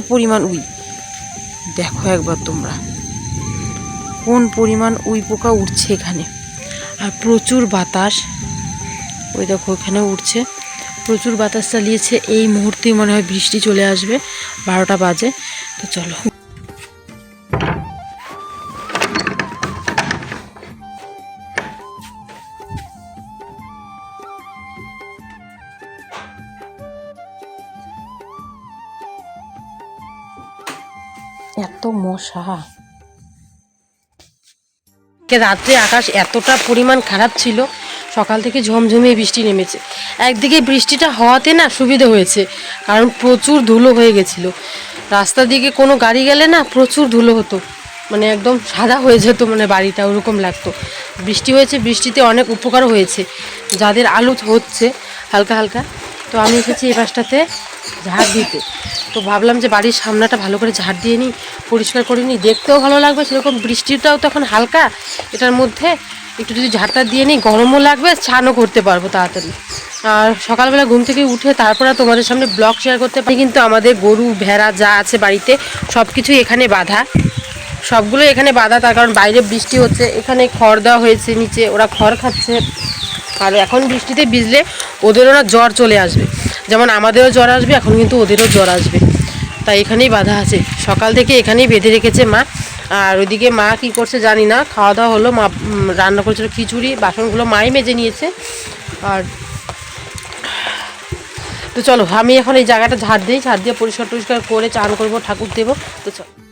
পরিমাণ উই। দেখো একবার তোমরা। কোন পরিমাণ উই পোকা উঠছে এখানে? আর প্রচুর বাতাস। ওই দেখো ওখানে উঠছে। প্রচুর বাতাস চালিয়েছে। এই মুহূর্তেই মনে হয় বৃষ্টি চলে আসবে। বারোটা বাজে। তো চলো। কে রাত্রে আকাশ এতটা পরিমাণ খারাপ ছিল, সকাল থেকে ঝমঝমিয়ে বৃষ্টি নেমেছে। একদিকে বৃষ্টিটা হওয়াতে না সুবিধে হয়েছে, কারণ প্রচুর ধুলো হয়ে গেছিল। রাস্তা দিকে কোনো গাড়ি গেলে না প্রচুর ধুলো হতো মানে একদম সাদা হয়ে যেত মানে বাড়িটা ওরকম লাগতো। বৃষ্টি হয়েছে, বৃষ্টিতে অনেক উপকার হয়েছে, যাদের আলু হচ্ছে, হালকা হালকা। তো আমি এসেছি এই পাশটাতে ঝাড় দিতে। তো ভাবলাম যে বাড়ির সামনাটা ভালো করে ঝাড় দিয়ে নিই, পরিষ্কার করে নিই। দেখতেও ভালো লাগবে, সেরকম বৃষ্টিটাও তখন হালকা। এটার মধ্যে একটু যদি ঝাড়টা দিয়ে নিই, গরমও লাগবে, স্নানও করতে পারব তাড়াতাড়ি। আর সকালবেলা ঘুম থেকে উঠে তারপরে তোমাদের সামনে ব্লগ শেয়ার করতে পারি। কিন্তু আমাদের গরু, ভেড়া যা আছে বাড়িতে সব কিছুই এখানে বাঁধা। সবগুলো এখানে বাঁধা, তার কারণ বাইরে বৃষ্টি হচ্ছে। এখানে খড় দেওয়া হয়েছে, নিচে ওরা খড় খাচ্ছে। আর এখন বৃষ্টিতে ভিজলে ওদেরও না জ্বর চলে আসবে। যেমন আমাদেরও জ্বর আসবে, এখন কিন্তু ওদেরও জ্বর আসবে। তাই এখানেই বাঁধা আছে। সকাল থেকে এখানেই বেঁধে রেখেছে মা। আর ওইদিকে মা কি করছে জানি না। খাওয়া দাওয়া হলো, মা রান্না করেছিল খিচুড়ি, বাসনগুলো মাই মেজে নিয়েছে। আর তো চলো, আমি এখন এই জায়গাটা ঝাড় দিই। ঝাড় দিয়ে পরিষ্কার টরিষ্কার করে চান করব, ঠাকুর দেবো। তো চলো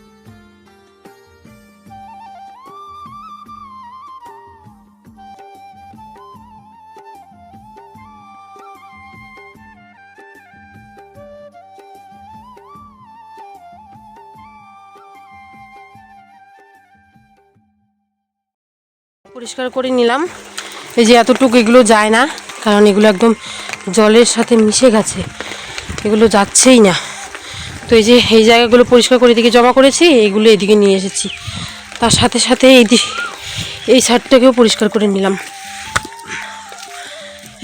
পরিষ্কার করে নিলাম। এই যে এতটুকু এগুলো যায় না, কারণ এগুলো একদম জলের সাথে মিশে গেছে। এগুলো যাচ্ছেই না। তো এই যে এই জায়গাগুলো পরিষ্কার করে এদিকে জমা করেছি, এইগুলো এদিকে নিয়ে এসেছি। তার সাথে সাথে এই এই সাইডটাকেও পরিষ্কার করে নিলাম।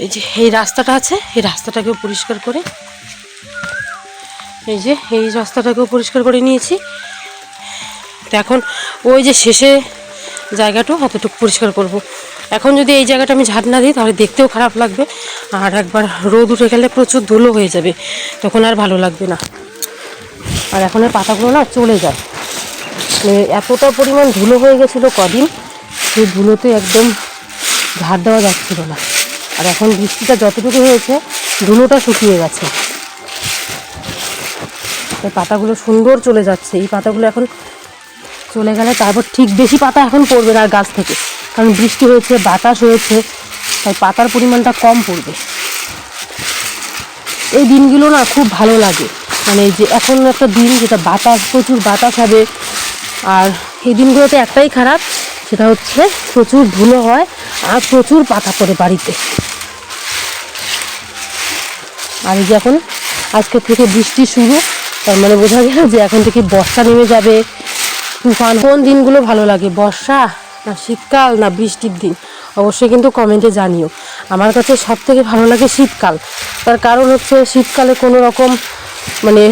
এই যে এই রাস্তাটা আছে, এই রাস্তাটাকেও পরিষ্কার করে এই যে এই রাস্তাটাকেও পরিষ্কার করে নিয়েছি। তো এখন ওই যে শেষে জায়গাটাও অতটুকু পরিষ্কার করব। এখন যদি এই জায়গাটা আমি ঝাড় না দিই, তাহলে দেখতেও খারাপ লাগবে। আর একবার রোদ উঠে গেলে প্রচুর ধুলো হয়ে যাবে, তখন আর ভালো লাগবে না। আর এখন এর পাতাগুলো না চলে যায়। মানে এতটা পরিমাণ ধুলো হয়ে গেছিল কদিন সেই ধুলোতে একদম ঝাড় দেওয়া যাচ্ছিল না। আর এখন বৃষ্টিটা যতটুকু হয়েছে, ধুলোটা শুকিয়ে গেছে। এই পাতাগুলো সুন্দর চলে যাচ্ছে। এই পাতাগুলো এখন চলে গেলে তারপর ঠিক বেশি পাতা এখন পড়বে না গাছ থেকে। কারণ বৃষ্টি হয়েছে, বাতাস হয়েছে, তাই পাতার পরিমাণটা কম পড়বে। এই দিনগুলো না খুব ভালো লাগে। মানে যে এখন একটা দিন যেটা বাতাস, প্রচুর বাতাস হবে। আর এই দিনগুলোতে একটাই খারাপ, সেটা হচ্ছে প্রচুর ধুলো হয় আর প্রচুর পাতা পড়ে বাড়িতে। আর এই যে এখন আজকে থেকে বৃষ্টি শুরু, তার মানে বোঝা গেল যে এখন থেকে বর্ষা নেমে যাবে। তুফান, কোন দিনগুলো ভালো লাগে? বর্ষা না শীতকাল না বৃষ্টির দিন? অবশ্যই কিন্তু কমেন্টে জানিও। আমার কাছে সব থেকে ভালো লাগে শীতকাল। তার কারণ হচ্ছে শীতকালে কোনো রকম মানে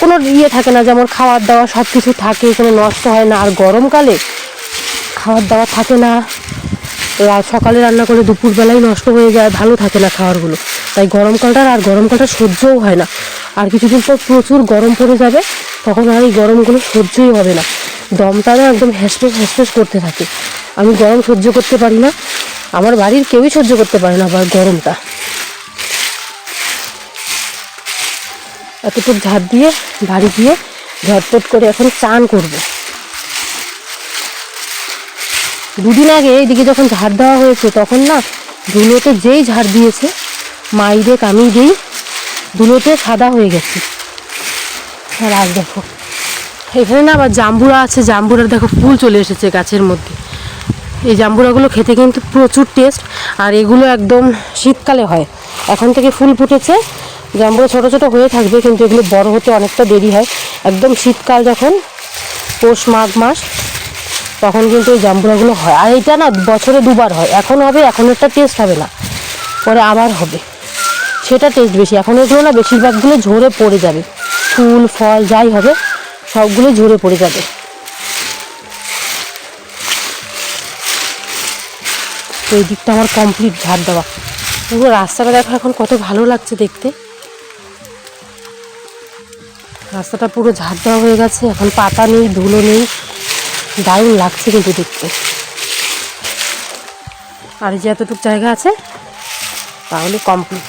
কোনো ইয়ে থাকে না, যেমন খাওয়ার দাওয়া সব কিছু থাকে, কোনো নষ্ট হয় না। আর গরমকালে খাওয়ার দাওয়া থাকে না। সকালে রান্না করে দুপুরবেলায় নষ্ট হয়ে যায়, ভালো থাকে না খাবারগুলো। তাই গরমকালটার আর গরমকালটা সহ্যও হয় না। আর কিছুদিন পর প্রচুর গরম পড়ে যাবে, তখন আর এই গরমগুলো সহ্যই হবে না। দমটা না একদম হ্যাসপেস হ্যাসপেস করতে থাকে। আমি গরম সহ্য করতে পারি না। আমার বাড়ির কেউই সহ্য করতে পারে না আবার গরমটা। এতটুকু ঝাড় দিয়ে বাড়ি গিয়ে ঝটপট করে এখন চান করব। দুদিন আগে এইদিকে যখন ঝাড় দেওয়া হয়েছে, তখন না ধুলোতে যেই ঝাড় দিয়েছে মাই দেখ আমি যেই ধুলোতে সাদা হয়ে গেছে। আর আজ দেখো, এখানে না আবার জাম্বুরা আছে, জাম্বুরার দেখো ফুল চলে এসেছে গাছের মধ্যে। এই জাম্বুরাগুলো খেতে কিন্তু প্রচুর টেস্ট, আর এগুলো একদম শীতকালে হয়। এখন থেকে ফুল ফুটেছে, জাম্বুরা ছোট ছোট হয়ে থাকবে, কিন্তু এগুলো বড় হতে অনেকটা দেরি হয়। একদম শীতকাল যখন, পৌষ মাঘ মাস তখন কিন্তু এই জাম্বুরাগুলো হয়। আর এটা না বছরে দুবার হয়। এখন হবে, এখন একটা টেস্ট হবে না। পরে আবার হবে। সেটা টেস্ট বেশি। এখন এগুলো না বেশিরভাগগুলো ঝরে পড়ে যাবে। ফুল, ফল, যাই হবে, সবগুলো ঝরে পড়ে যাবে। তো এই দিকটা আমার কমপ্লিট ঝাড় দেওয়া। পুরো রাস্তাটা দেখো এখন কত ভালো লাগছে দেখতে। রাস্তাটা পুরো ঝাড় দেওয়া হয়ে গেছে। এখন পাতা নেই, ধুলো নেই। দারুণ লাগছে কিন্তু দেখতে। আর যে এতটুকু জায়গা আছে, তাহলে কমপ্লিট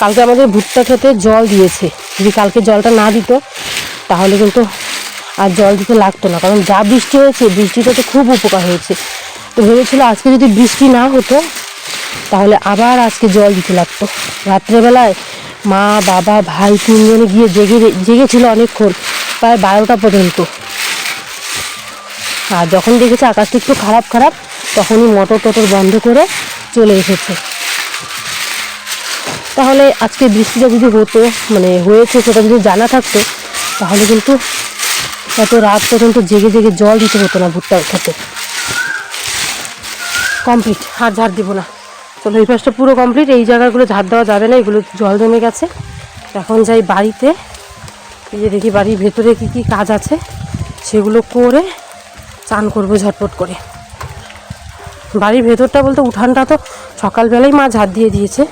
কালকে আমাদের ভুট্টা খেতে জল দিয়েছে। যদি কালকে জলটা না দিত, তাহলে কিন্তু আর জল দিতে লাগতো না। কারণ যা বৃষ্টি হয়েছে বৃষ্টিটা তো খুব উপকার হয়েছে। তো ভেবেছিল আজকে যদি বৃষ্টি না হতো, তাহলে আবার আজকে জল দিতে লাগতো। রাত্রেবেলায় মা, বাবা, ভাই তিনজনে গিয়ে জেগে জেগেছিল অনেকক্ষণ। প্রায় বারোটা পর্যন্ত। আর যখন দেখেছে আকাশটা একটু খারাপ খারাপ, তখনই মোটর টটর বন্ধ করে চলে এসেছে। তাহলে আজকে বৃষ্টিটা যদি হতো মানে হয়েছে সেটা যদি জানা থাকতো, তাহলে কিন্তু এত রাত পর্যন্ত জেগে জেগে জল দিতে হতো না ভুট্টা খেতে কমপ্লিট আর ঝাড় দিব না। চলো, এই পাশটা পুরো কমপ্লিট এই জায়গাগুলো ঝাড় দেওয়া যাবে না, এগুলো জল জমে গেছে। এখন যাই বাড়িতে। এই যে দেখি বাড়ির ভেতরে কি কি কাজ আছে, সেগুলো করে চান করব ঝটপট করে। বাড়ির ভেতরটা বলতে উঠানটা তো সকালবেলাই মা ঝাড় দিয়ে দিয়েছে।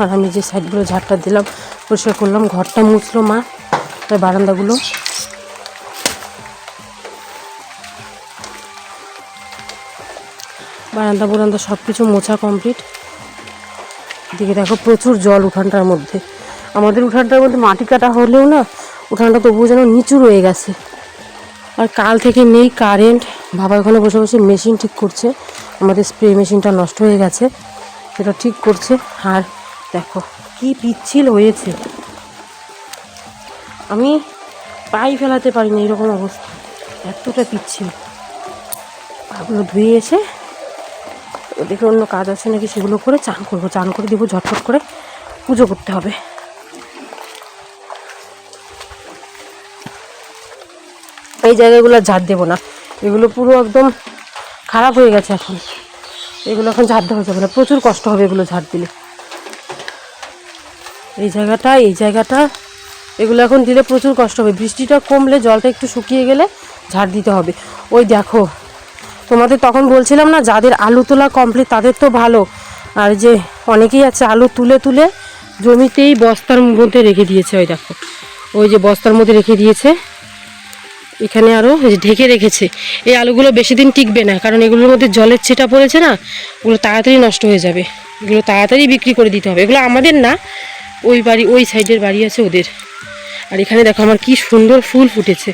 আর আমি যে সাইডগুলো ঝাড়টা দিলাম, পরিষ্কার করলাম, ঘরটা মুছলো মা তাই বারান্দাগুলো। বারান্দা বারান্দা সব কিছু মোছা কমপ্লিট। দিকে দেখো প্রচুর জল উঠানটার মধ্যে। আমাদের উঠানটার মধ্যে মাটি কাটা হলেও না, উঠানটা তবুও যেন নিচু রয়ে গেছে। আর কাল থেকে নেই কারেন্ট, বাবা ওখানে বসে বসে মেশিন ঠিক করছে। আমাদের স্প্রে মেশিনটা নষ্ট হয়ে গেছে, সেটা ঠিক করছে। আর দেখো, কি পিচ্ছিল হয়েছে। আমি পাই ফেলাতে পারিনি এরকম অবস্থা। এতটা পিচ্ছিল। পাগুলো ধুয়ে এসে ওদিকে অন্য কাজ আছে নাকি সেগুলো করে চান করব। চান করে দেবো ঝটফট করে পুজো করতে হবে। এই জায়গাগুলো ঝাড় দেবো না। এগুলো পুরো একদম খারাপ হয়ে গেছে এখন। এগুলো এখন ঝাড় দেওয়া যাবে না। প্রচুর কষ্ট হবে এগুলো ঝাড় দিলে। এই জায়গাটা এই জায়গাটা, এগুলো এখন দিলে প্রচুর কষ্ট হবে। বৃষ্টিটা কমলে জলটা একটু শুকিয়ে গেলে ঝাড় দিতে হবে। ওই দেখো, তোমাদের তখন বলছিলাম না, যাদের আলু তোলা কমপ্লিট তাদের তো ভালো। আর যে অনেকেই আছে আলু তুলে তুলে জমিতেই বস্তার মধ্যে রেখে দিয়েছে, ওই দেখো। ওই যে বস্তার মধ্যে রেখে দিয়েছে। এখানে আরও ঢেকে রেখেছে। এই আলুগুলো বেশি দিন টিকবে না, কারণ এগুলোর মধ্যে জলের ছিটা পড়েছে না ওগুলো তাড়াতাড়ি নষ্ট হয়ে যাবে। এগুলো তাড়াতাড়ি বিক্রি করে দিতে হবে। এগুলো আমাদের না, ওই বাড়ি, ওই সাইডের বাড়ি আছে ওদের। আর এখানে দেখো আমার কি সুন্দর ফুল ফুটেছে।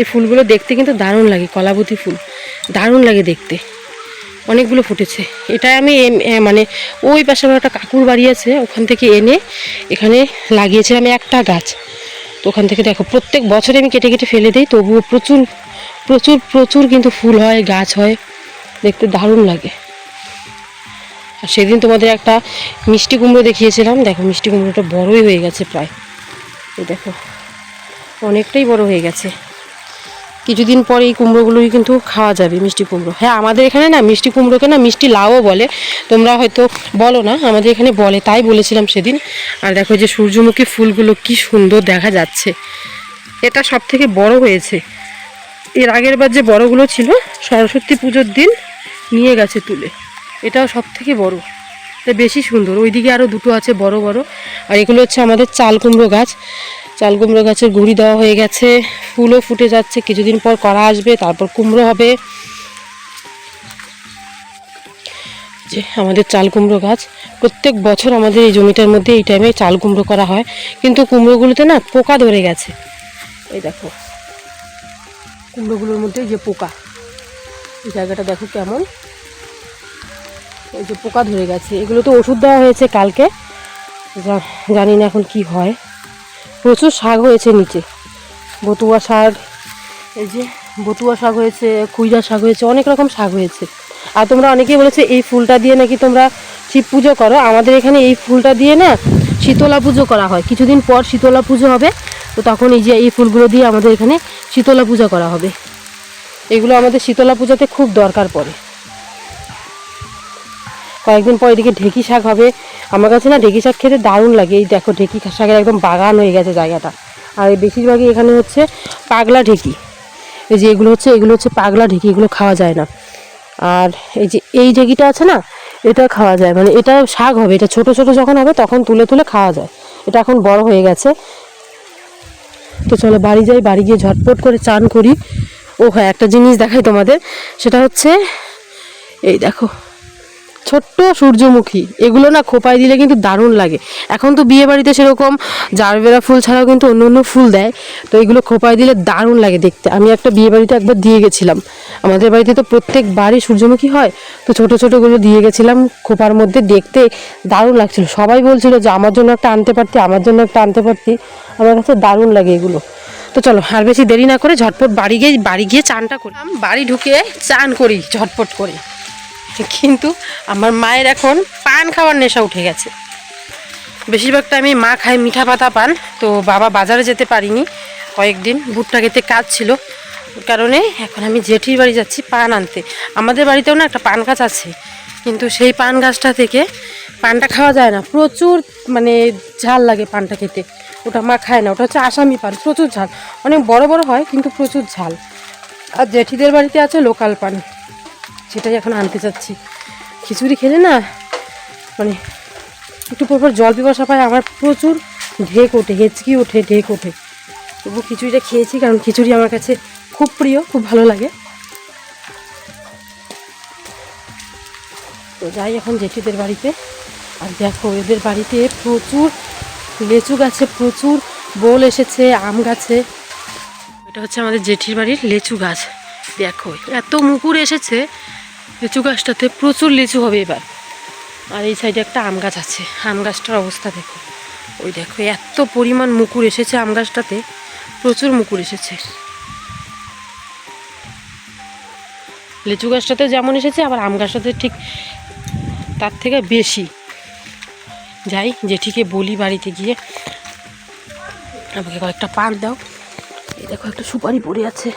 এই ফুলগুলো দেখতে কিন্তু দারুণ লাগে, কলাবতী ফুল। দারুণ লাগে দেখতে। অনেকগুলো ফুটেছে। এটা আমি মানে ওই পাশে আমার একটা কাকুর বাড়ি আছে, ওখান থেকে এনে এখানে লাগিয়েছিলাম একটা গাছ। তো ওখান থেকে দেখো, প্রত্যেক বছরে আমি কেটে কেটে ফেলে দিই, তবুও প্রচুর প্রচুর প্রচুর কিন্তু ফুল হয়, গাছ হয়, দেখতে দারুণ লাগে। আর সেদিন তোমাদের একটা মিষ্টি কুমড়ো দেখিয়েছিলাম, দেখো মিষ্টি কুমড়োটা বড়ই হয়ে গেছে প্রায়। দেখো, অনেকটাই বড় হয়ে গেছে। কিছুদিন পরে এই কুমড়োগুলোই কিন্তু খাওয়া যাবে, মিষ্টি কুমড়ো। হ্যাঁ আমাদের এখানে না মিষ্টি কুমড়োকে না মিষ্টি লাউও বলে। তোমরা হয়তো বলো না, আমাদের এখানে বলে, তাই বলেছিলাম সেদিন। আর দেখো যে সূর্যমুখী ফুলগুলো কি সুন্দর দেখা যাচ্ছে। এটা সব থেকে বড় হয়েছে। এর আগের বার যে বড়গুলো ছিল, সরস্বতী পুজোর দিন নিয়ে গেছে তুলে। এটাও সব থেকে বড়। এটা বেশি সুন্দর। ওইদিকে আরও দুটো আছে বড় বড়। আর এগুলো হচ্ছে আমাদের চাল কুমড়ো গাছ। চাল কুমড়ো গাছের গুঁড়ি দেওয়া হয়ে গেছে। ফুলও ফুটে যাচ্ছে, কিছুদিন পর করা আসবে, তারপর কুমড়ো হবে। যে আমাদের চাল কুমড়ো গাছ, প্রত্যেক বছর আমাদের এই জমিটার মধ্যে এই টাইমে চাল কুমড়ো করা হয়। কিন্তু কুমড়োগুলোতে না পোকা ধরে গেছে। এই দেখো, কুমড়োগুলোর মধ্যে যে পোকা, এই জায়গাটা দেখো কেমন। এই যে পোকা ধরে গেছে। এগুলো তো ওষুধ দেওয়া হয়েছে কালকে। জানি না এখন কি হয়। প্রচুর শাক হয়েছে নিচে। বতুয়া শাক, এই যে বতুয়া শাক হয়েছে, কুইরা শাক হয়েছে, অনেক রকম শাক হয়েছে। আর তোমরা অনেকেই বলেছে, এই ফুলটা দিয়ে নাকি তোমরা শিব পুজো করো? আমাদের এখানে এই ফুলটা দিয়ে না শীতলা পুজো করা হয়। কিছুদিন পর শীতলা পুজো হবে, তো তখন এই যে এই ফুলগুলো দিয়ে আমাদের এখানে শীতলা পূজা করা হবে। এগুলো আমাদের শীতলা পূজাতে খুব দরকার পড়ে। কয়েকদিন পর এদিকে ঢেকি শাক হবে আমার কাছে না ঢেকি শাক খেতে দারুণ লাগে। এই দেখো ঢেকি শাকের একদম বাগান হয়ে গেছে জায়গাটা। আর বেশিরভাগই এখানে হচ্ছে পাগলা ঢেকি। এই যে এগুলো হচ্ছে এগুলো হচ্ছে পাগলা ঢেকি, এগুলো খাওয়া যায় না। আর এই যে এই ঢেকিটা আছে না, এটা খাওয়া যায়। মানে এটা শাক হবে, এটা ছোট ছোট যখন হবে তখন তুলে তুলে খাওয়া যায়। এটা এখন বড় হয়ে গেছে। তো চলো বাড়ি যাই, বাড়ি গিয়ে ঝটপট করে চান করি। ও হ্যাঁ একটা জিনিস দেখাই তোমাদের। সেটা হচ্ছে, এই দেখো। ছোট্ট সূর্যমুখী, এগুলো না খোপায় দিলে কিন্তু দারুণ লাগে। এখন তো বিয়ে বাড়িতে সেরকম জারবেরা ফুল ছাড়াও কিন্তু অন্য অন্য ফুল দেয়, তো এগুলো খোপায় দিলে দারুণ লাগে দেখতে। আমি একটা বিয়ে বাড়িতে একবার দিয়ে গেছিলাম। আমাদের বাড়িতে তো প্রত্যেক বাড়ি সূর্যমুখী হয়, তো ছোট ছোটোগুলো দিয়ে গেছিলাম খোপার মধ্যে দেখতে দারুণ লাগছিল। সবাই বলছিল যে, আমার জন্য একটা আনতে পারতি, আমার জন্য একটা আনতে পারতি। আমার কাছে দারুণ লাগে এগুলো। তো চলো, আর বেশি দেরি না করে ঝটপট বাড়ি গিয়ে বাড়ি গিয়ে চানটা করি। বাড়ি ঢুকে চান করি ঝটপট করে। কিন্তু আমার মায়ের এখন পান খাওয়ার নেশা উঠে গেছে। বেশিরভাগ টাইমে মা খায় মিঠা পাতা পান, তো বাবা বাজারে যেতে পারিনি। কয়েকদিন ভুট্টা খেতে কাজ ছিল কারণে এখন আমি জেঠির বাড়ি যাচ্ছি পান আনতে। আমাদের বাড়িতেও না একটা পান গাছ আছে, কিন্তু সেই পান গাছটা থেকে পানটা খাওয়া যায় না। প্রচুর মানে ঝাল লাগে পানটা খেতে। ওটা মা খায় না, ওটা হচ্ছে আসামি পান, প্রচুর ঝাল। অনেক বড় বড় হয়, কিন্তু প্রচুর ঝাল। আর জেঠিদের বাড়িতে আছে লোকাল পান। সেটাই এখন আনতে চাচ্ছি। খিচুড়ি খেলে না মানে একটু পর পর জল পিপাসা পায়, আমার প্রচুর ঢেক ওঠে, হেঁচকি ওঠে, ঢেক ওঠে। তবু খিচুড়িটা খেয়েছি কারণ খিচুড়ি আমার কাছে খুব প্রিয়, খুব ভালো লাগে। তো যাই এখন জেঠিদের বাড়িতে, আর দেখো এদের বাড়িতে প্রচুর লেচু গাছে প্রচুর বোল এসেছে, আম গাছে। এটা হচ্ছে আমাদের জেঠির বাড়ির লেচু গাছ। দেখো, এত মুকুর এসেছে লিচু গাছটাতে প্রচুর লিচু হবে এবার। আর এই সাইডে একটা আম গাছ আছে। আম গাছটার অবস্থা দেখো। ওই দেখো, এত পরিমাণ মুকুর এসেছে আম গাছটাতে। প্রচুর মুকুর এসেছে। লিচু গাছটাতে যেমন এসেছে, আবার আম গাছটাতে ঠিক তার থেকে বেশি। যাই, জেঠিকে বলি বাড়িতে গিয়ে। আমাকে কয়েকটা পান দাও। এই দেখো, একটা সুপারি পড়ে আছে।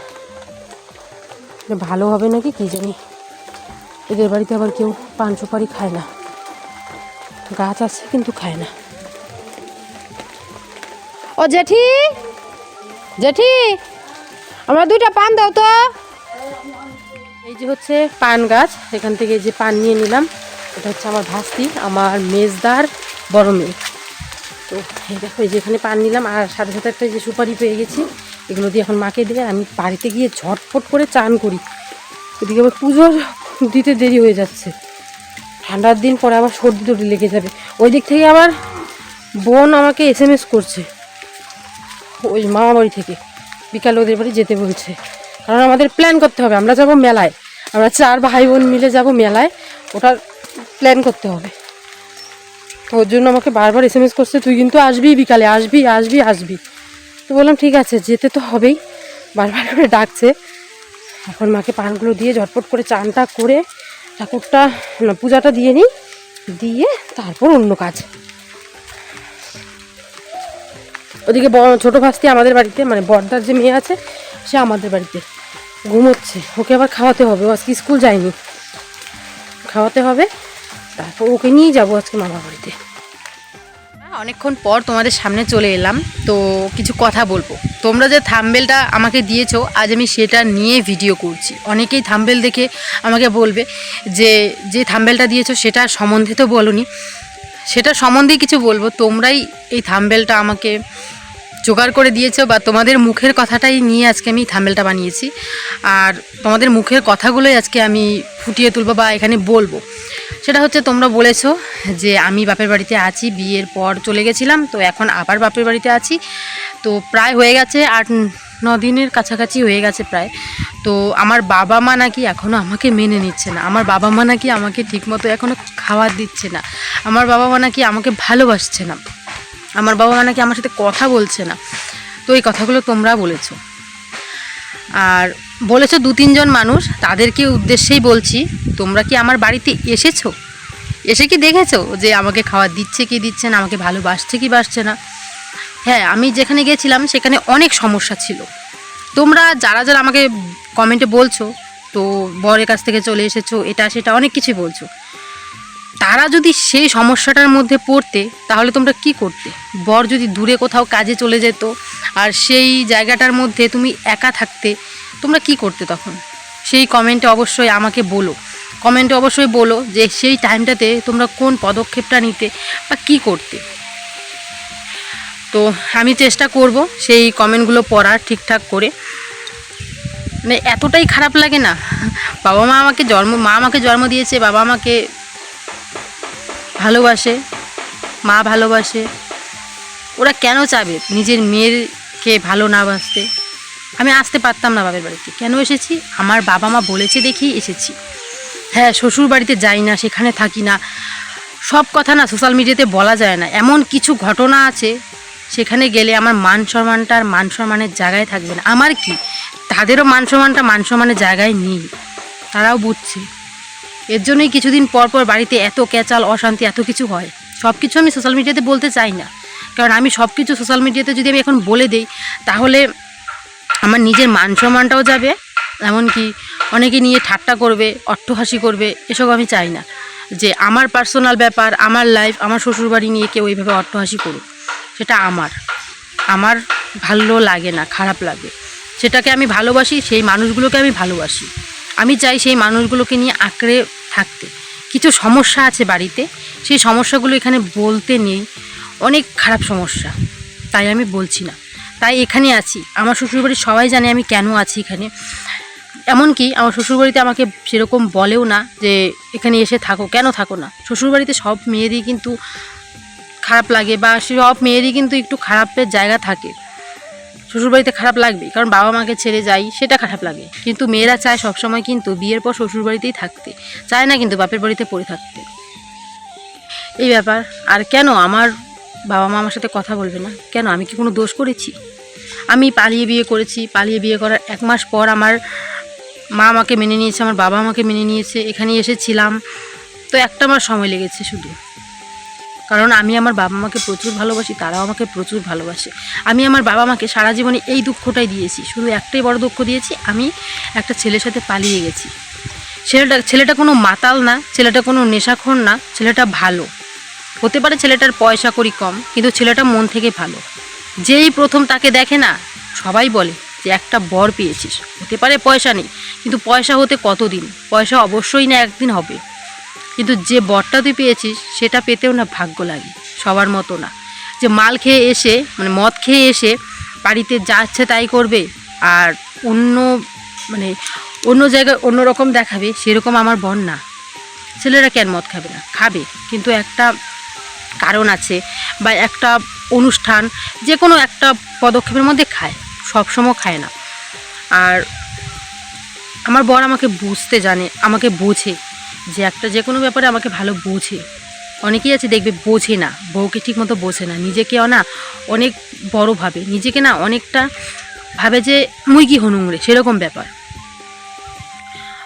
ভালো হবে নাকি, কি জানি। এদের বাড়িতে আবার কেউ পান সুপারি খায় না। গাছ আছে কিন্তু খায় না। ও জেঠি জেঠি আমরা দুইটা পান দাও তো। এই যে হচ্ছে পান গাছ এখান থেকে যে পান নিয়ে নিলাম। এটা হচ্ছে আমার ভাস্তি আমার মেজদার বড় মেয়ে। তো এই দেখো এই যে এখানে পান নিলাম আর সাথে সাথে একটা যে সুপারি পেয়ে গেছি। এগুলো দিয়ে এখন মাকে দিয়ে আমি বাড়িতে গিয়ে ঝটপট করে চান করি। এদিকে আবার পুজো দিতে দেরি হয়ে যাচ্ছে। ঠান্ডার দিন পরে আবার সর্দি টর্দি লেগে যাবে। ওই দিক থেকে আবার বোন আমাকে এস এম এস করছে। ওই মামা বাড়ি থেকে। বিকালে ওদের বাড়ি যেতে বলছে। কারণ আমাদের প্ল্যান করতে হবে। আমরা যাব মেলায়। আমরা চার ভাই বোন মিলে যাব মেলায়। ওটার প্ল্যান করতে হবে। তো ওর জন্য আমাকে বারবার এস এম এস করছে, তুই কিন্তু আসবি বিকালে। আসবি আসবি আসবি। তো বললাম, ঠিক আছে, যেতে তো হবেই। বারবার করে ডাকছে। এখন মাকে পানগুলো দিয়ে ঝটপট করে চানটা করে ঠাকুরটা পূজাটা দিয়ে নিই, দিয়ে তারপর অন্য কাজ। ওদিকে ছোটো ভাস্তি আমাদের বাড়িতে মানে বর্দার যে মেয়ে আছে, সে আমাদের বাড়িতে ঘুমোচ্ছে। ওকে আবার খাওয়াতে হবে, ও আজকে স্কুল যায়নি। খাওয়াতে হবে, তারপর ওকে নিয়েই যাব আজকে মামার বাড়িতে। অনেকক্ষণ পর তোমাদের সামনে চলে এলাম, তো কিছু কথা বলব। তোমরা যে থাম্বেলটা আমাকে দিয়েছ, আজ আমি সেটা নিয়ে ভিডিও করছি। অনেকেই থাম্বেল দেখে আমাকে বলবে যে যে থাম্বেলটা দিয়েছ সেটা সম্বন্ধে তো বলনি। সেটা সম্বন্ধে কিছু বলব। তোমরাই এই থাম্বেলটা আমাকে জোগাড় করে দিয়েছ বা তোমাদের মুখের কথাটাই নিয়ে আজকে আমি থামেলটা বানিয়েছি। আর তোমাদের মুখের কথাগুলোই আজকে আমি ফুটিয়ে তুলবো বা এখানে বলব। সেটা হচ্ছে তোমরা বলেছ যে আমি বাপের বাড়িতে আছি, বিয়ের পর চলে গেছিলাম, তো এখন আবার বাপের বাড়িতে আছি। তো প্রায় হয়ে গেছে আট, ন দিনের কাছাকাছি হয়ে গেছে প্রায়। তো আমার বাবা মা নাকি এখনও আমাকে মেনে নিচ্ছে না। আমার বাবা মা নাকি আমাকে ঠিকমতো এখনও খাবার দিচ্ছে না। আমার বাবা মা নাকি আমাকে ভালোবাসছে না। আমার বাবা মা নাকি আমার সাথে কথা বলছে না। তো এই কথাগুলো তোমরা বলেছ। আর বলেছ দু তিনজন মানুষ, তাদেরকে উদ্দেশ্যেই বলছি, তোমরা কি আমার বাড়িতে এসেছ? এসে কি দেখেছ যে আমাকে খাবার দিচ্ছে কি দিচ্ছে না, আমাকে ভালোবাসছে কি বাসছে না? হ্যাঁ আমি যেখানে গেছিলাম সেখানে অনেক সমস্যা ছিল। তোমরা যারা যারা আমাকে কমেন্টে বলছো, তো বরের কাছ থেকে চলে এসেছ, এটা সেটা অনেক কিছুই বলছো। তারা যদি সেই সমস্যাটার মধ্যে পড়তে, তাহলে তোমরা কি করতে? বর যদি দূরে কোথাও কাজে চলে যেত, আর সেই জায়গাটার মধ্যে তুমি একা থাকতে, তোমরা কি করতে তখন? সেই কমেন্টে অবশ্যই আমাকে বলো। কমেন্টে অবশ্যই বলো যে সেই টাইমটাতে তোমরা কোন পদক্ষেপটা নিতে বা কী করতে। তো আমি চেষ্টা করব সেই কমেন্টগুলো পড়ার ঠিকঠাক করে। মানে এতটাই খারাপ লাগে না। বাবা মা আমাকে জন্ম, মা আমাকে জন্ম দিয়েছে, বাবা আমাকে ভালোবাসে, মা ভালোবাসে। ওরা কেন চাবে নিজের মেয়েরকে ভালো না বাসতে? আমি আসতে পারতাম না বাবার বাড়িতে। কেন এসেছি? আমার বাবা মা বলেছে দেখেই এসেছি। হ্যাঁ শ্বশুর বাড়িতে যাই না, সেখানে থাকি না। সব কথা না সোশ্যাল মিডিয়াতে বলা যায় না। এমন কিছু ঘটনা আছে, সেখানে গেলে আমার মান সম্মানটা আর মান সম্মানের জায়গায় থাকবে না। আমার কি? তাদেরও মান সম্মানটা মান সম্মানের জায়গায় নেই। তারাও বুঝছে। এর জন্যই কিছুদিন পর পর বাড়িতে এত ক্যাচাল, অশান্তি, এত কিছু হয়। সব কিছু আমি সোশ্যাল মিডিয়াতে বলতে চাই না। কারণ আমি সব কিছু সোশ্যাল মিডিয়াতে যদি আমি এখন বলে দিই, তাহলে আমার নিজের মান সম্মানটাও যাবে, এমনকি অনেকে নিয়ে ঠাট্টা করবে, অট্টহাসি করবে, এসব আমি চাই না। যে আমার পার্সোনাল ব্যাপার, আমার লাইফ আমার শ্বশুরবাড়ি নিয়ে কেউ এইভাবে অট্টহাসি করুক, সেটা আমার। আমার ভালো লাগে না, খারাপ লাগে। সেটাকে আমি ভালোবাসি, সেই মানুষগুলোকে আমি ভালোবাসি। আমি চাই সেই মানুষগুলোকে নিয়ে আঁকড়ে থাকতে। কিছু সমস্যা আছে বাড়িতে, সেই সমস্যাগুলো এখানে বলতে নেই। অনেক খারাপ সমস্যা, তাই আমি বলছি না। তাই এখানে আছি। আমার শ্বশুরবাড়ির সবাই জানে আমি কেন আছি এখানে। এমনকি আমার শ্বশুরবাড়িতে আমাকে সেরকম বলেও না যে এখানে এসে থাকো। কেন থাকো না? শ্বশুরবাড়িতে সব মেয়েরই কিন্তু খারাপ লাগে বা সব মেয়েরই কিন্তু একটু খারাপের জায়গা থাকে। শ্বশুরবাড়িতে খারাপ লাগবে, কারণ বাবা মাকে ছেড়ে যাই, সেটা খারাপ লাগে। কিন্তু মেয়েরা চায় সবসময় কিন্তু বিয়ের পর শ্বশুরবাড়িতেই থাকতে, চায় না কিন্তু বাপের বাড়িতে পড়ে থাকতে। এই ব্যাপার, আর কেন আমার বাবা মা আমার সাথে কথা বলবে না? কেন, আমি কি কোনো দোষ করেছি? আমি পালিয়ে বিয়ে করেছি, পালিয়ে বিয়ে করার এক মাস পর আমার মা আমাকে মেনে নিয়েছে, আমার বাবা আমাকে মেনে নিয়েছে এখানে এসেছিলাম। তো একটা মাস সময় লেগেছে শুধু। কারণ আমি আমার বাবা মাকে প্রচুর ভালোবাসি, তারাও আমাকে প্রচুর ভালোবাসে। আমি আমার বাবা মাকে সারা জীবনে এই দুঃখটাই দিয়েছি। শুধু একটাই বড় দুঃখ দিয়েছি, আমি একটা ছেলের সাথে পালিয়ে গেছি। ছেলেটা ছেলেটা কোনো মাতাল না, ছেলেটা কোনো নেশাখোর না, ছেলেটা ভালো। হতে পারে ছেলেটার পয়সা করি কম, কিন্তু ছেলেটা মন থেকে ভালো। যেই প্রথম তাকে দেখে না, সবাই বলে যে একটা বর পেয়েছিস। হতে পারে পয়সা নেই, কিন্তু পয়সা হতে কতদিন? পয়সা অবশ্যই না একদিন হবে। কিন্তু যে বরটা তুই পেয়েছিস, সেটা পেতেও না ভাগ্য লাগে, সবার মতো না। যে মাল খেয়ে এসে মানে মদ খেয়ে এসে বাড়িতে যা ইচ্ছে তাই করবে, আর অন্য মানে অন্য জায়গায় অন্য রকম দেখাবে, সেরকম আমার বর না। ছেলেরা কেন মদ খাবে না? খাবে, কিন্তু একটা কারণ আছে, বা একটা অনুষ্ঠান যে কোনো একটা পদক্ষেপের মধ্যে খায়, সবসময় খায় না। আর আমার বর আমাকে বুঝতে জানে, আমাকে বোঝে। যে একটা যে কোনো ব্যাপারে আমাকে ভালো বোঝে। অনেকেই আছে দেখবে বোঝে না, বউকে ঠিক মতো বোঝে না। নিজেকে না অনেক বড় ভাবে, নিজেকে না অনেকটা ভাবে যে মুরগি হনুংরে সেরকম ব্যাপার।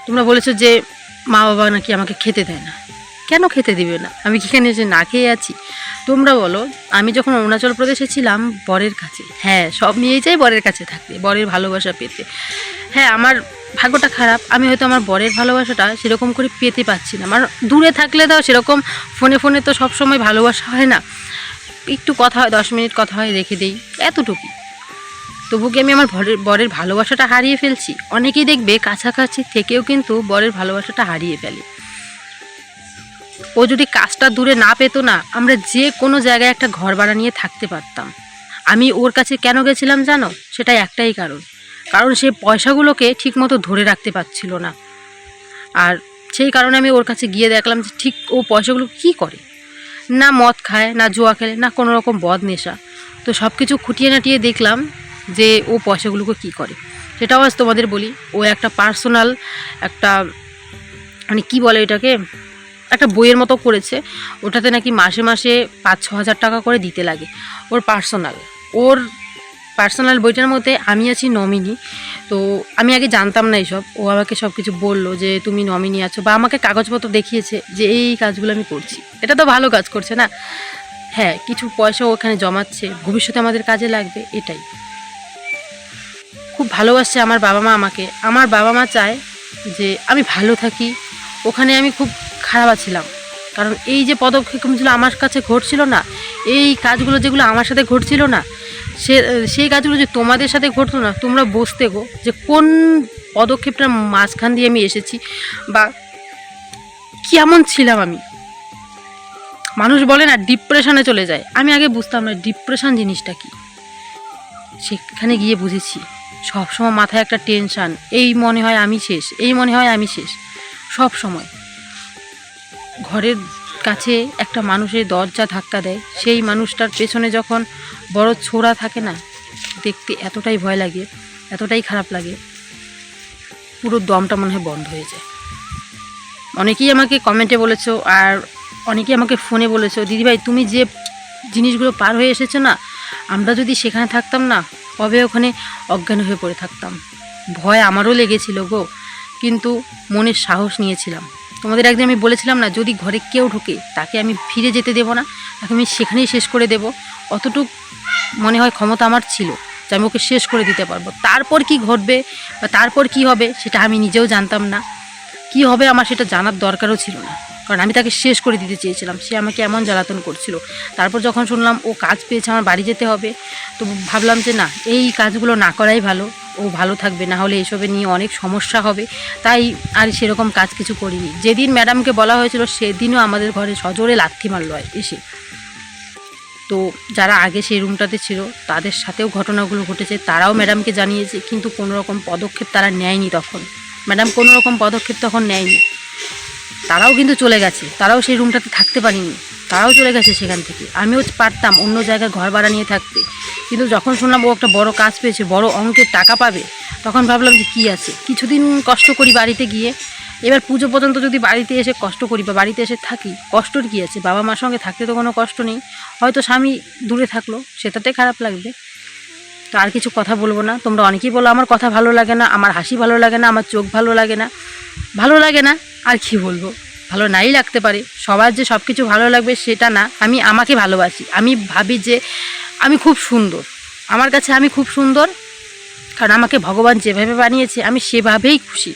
তোমরা বলেছ যে মা বাবা নাকি আমাকে খেতে দেয় না। কেন খেতে দিবে না? আমি কি এখানে এসে না খেয়ে আছি? তোমরা বলো, আমি যখন অরুণাচল প্রদেশে ছিলাম বরের কাছে হ্যাঁ সব মেয়েই চাই বরের কাছে থাকতে, বরের ভালোবাসা পেতে। হ্যাঁ আমার ভাগ্যটা খারাপ। আমি হয়তো আমার বরের ভালোবাসাটা সেরকম করে পেতে পারছি না। আমার দূরে থাকলে তো সেরকম ফোনে ফোনে তো সব সময় ভালোবাসা হয় না। একটু কথা হয়, দশ মিনিট কথা হয়, রেখে দিই এতটুকু তবু কি আমি আমার বরের বরের ভালোবাসাটা হারিয়ে ফেলছি? অনেকেই দেখবে কাছাকাছি থেকেও কিন্তু বরের ভালোবাসাটা হারিয়ে ফেলে। ও যদি কাজটা দূরে না পেতো না, আমরা যে কোনো জায়গায় একটা ঘর ভাড়া নিয়ে থাকতে পারতাম। আমি ওর কাছে কেন গেছিলাম জানো? সেটা একটাই কারণ। কারণ সে পয়সাগুলোকে ঠিকমতো ধরে রাখতে পারছিল না। আর সেই কারণে আমি ওর কাছে গিয়ে দেখলাম যে ঠিক ও পয়সাগুলো কী করে? না মদ খায়, না জুয়া খেলে, না কোনো রকম বদ নেশা তো সব কিছু খুঁটিয়ে নাটিয়ে দেখলাম যে ও পয়সাগুলোকে কী করে। সেটাও আজ তোমাদের বলি, ও একটা পার্সোনাল একটা মানে কি বলে এটাকে একটা বইয়ের মতো করেছে। ওটাতে নাকি মাসে মাসে পাঁচ ছ হাজার টাকা করে দিতে লাগে। ওর পার্সোনাল। ওর পার্সোনাল বইটার মধ্যে আমি আছি নমিনি। তো আমি আগে জানতাম না এইসব ও আমাকে সব কিছু বলল যে তুমি নমিনি আছো বা আমাকে কাগজপত্র দেখিয়েছে যে এই কাজগুলো আমি করছি। এটা তো ভালো কাজ করছে না? হ্যাঁ কিছু পয়সা ওখানে জমাচ্ছে। ভবিষ্যতে আমাদের কাজে লাগবে, এটাই। খুব ভালোবাসছে আমার বাবা মা আমাকে। আমার বাবা মা চায় যে আমি ভালো থাকি। ওখানে আমি খুব খারাপ ছিলাম কারণ এই যে পদক্ষেপগুলো আমার কাছে ঘটছিল না, এই কাজগুলো যেগুলো আমার সাথে ঘটছিল না সে, সেই কাজগুলো যে তোমাদের সাথে ঘটতো না, তোমরা বসতে গো যে কোন পদক্ষেপটার মাঝখান দিয়ে আমি এসেছি বা কেমন ছিলাম আমি। মানুষ বলে না ডিপ্রেশনে চলে যায়। আমি আগে বুঝতাম না ডিপ্রেশন জিনিসটা কি। সেখানে গিয়ে বুঝেছি, সবসময় মাথায় একটা টেনশান এই মনে হয় আমি শেষ, এই মনে হয় আমি শেষ সব সময় ঘরের কাছে একটা মানুষের দরজা ধাক্কা দেয়, সেই মানুষটার পেছনে যখন বড় ছোড়া থাকে না, দেখতে এতটাই ভয় লাগে, এতটাই খারাপ লাগে। পুরো দমটা মনে হয় বন্ধ হয়ে যায়। অনেকেই আমাকে কমেন্টে বলেছ আর অনেকেই আমাকে ফোনে বলেছ, দিদিভাই, তুমি যে জিনিসগুলো পার হয়ে এসেছ না, আমরা যদি সেখানে থাকতাম না, কবে ওখানে অজ্ঞান হয়ে পড়ে থাকতাম? ভয় আমারও লেগেছিল গো, কিন্তু মনের সাহস নিয়েছিলাম। তোমাদের একদিন আমি বলেছিলাম না, যদি ঘরে কেউ ঢোকে, তাকে আমি ফিরে যেতে দেবো না, তাকে আমি সেখানেই শেষ করে দেব। অতটুক মনে হয় ক্ষমতা আমার ছিল যে আমি ওকে শেষ করে দিতে পারব। তারপর কি ঘটবে বা তারপর কি হবে সেটা আমি নিজেও জানতাম না। কি হবে আমার সেটা জানার দরকারও ছিল না। কারণ আমি তাকে শেষ করে দিতে চেয়েছিলাম। সে আমাকে এমন জ্বালাতন করছিল। তারপর যখন শুনলাম, ও কাজ পেয়েছে, আমার বাড়ি যেতে হবে। তো ভাবলাম যে, না, এই কাজগুলো না করাই ভালো। ও ভালো থাকবে। না হলে এসবে নিয়ে অনেক সমস্যা হবে। তাই আর সেরকম কাজ কিছু করিনি। যেদিন ম্যাডামকে বলা হয়েছিল, সেদিনও আমাদের ঘরে সজোরে লাথি মারলো এসে। তো যারা আগে সেই রুমটাতে ছিল, তাদের সাথেও ঘটনাগুলো ঘটেছে, তারাও ম্যাডামকে জানিয়েছে, কিন্তু কোনো রকম পদক্ষেপ তারা নেয়নি তখন। ম্যাডাম কোনো রকম পদক্ষেপ তখন নেয়নি। তারাও কিন্তু চলে গেছে, তারাও সেই রুমটাতে থাকতে পারিনি, তারাও চলে গেছে সেখান থেকে। আমিও পারতাম অন্য জায়গায় ঘর ভাড়া নিয়ে থাকতে। কিন্তু যখন শুনলাম ও একটা বড় কাজ পেয়েছে, বড় অঙ্কের টাকা পাবে, তখন ভাবলাম যে কী আছে? কিছুদিন কষ্ট করি বাড়িতে গিয়ে এবার পুজো পর্যন্ত যদি বাড়িতে এসে কষ্ট করি বা বাড়িতে এসে থাকি, কষ্টর কী আছে? বাবা মার সঙ্গে থাকতে তো কোনো কষ্ট নেই। হয়তো স্বামী দূরে থাকল সেটাতে খারাপ লাগবে। তো আর কিছু কথা বলব না। তোমরা অনেকেই বলো, আমার কথা ভালো লাগে না, আমার হাসি ভালো লাগে না, আমার চোখ ভালো লাগে না। ভালো লাগে না, আর কি বলব? ভালো নাই লাগতে পারে। সবার যে সব কিছু ভালো লাগবে সেটা না। আমি আমাকে ভালোবাসি। আমি ভাবি যে আমি খুব সুন্দর। আমার কাছে আমি খুব সুন্দর। কারণ আমাকে ভগবান যেভাবে বানিয়েছে, আমি সেভাবেই খুশি।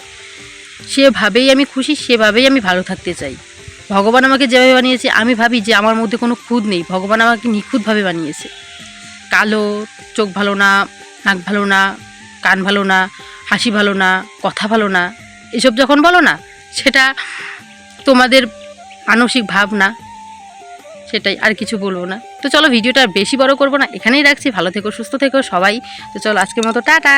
সেভাবেই আমি খুশি, সেভাবেই আমি ভালো থাকতে চাই। ভগবান আমাকে যেভাবে বানিয়েছে, আমি ভাবি যে আমার মধ্যে কোনো খুঁত নেই। ভগবান আমাকে নিখুঁতভাবে বানিয়েছে। কালো, চোখ ভালো না, নাক ভালো না, কান ভালো না, হাসি ভালো না, কথা ভালো না, এসব যখন বলো না, সেটা তোমাদের মানসিক ভাবনা, সেটাই আর কিছু বলব না। তো চলো ভিডিওটা বেশি বড় করব না, এখানেই রাখছি। ভালো থেকো, সুস্থ থেকো সবাই। তো চলো আজকের মতো, টাটা!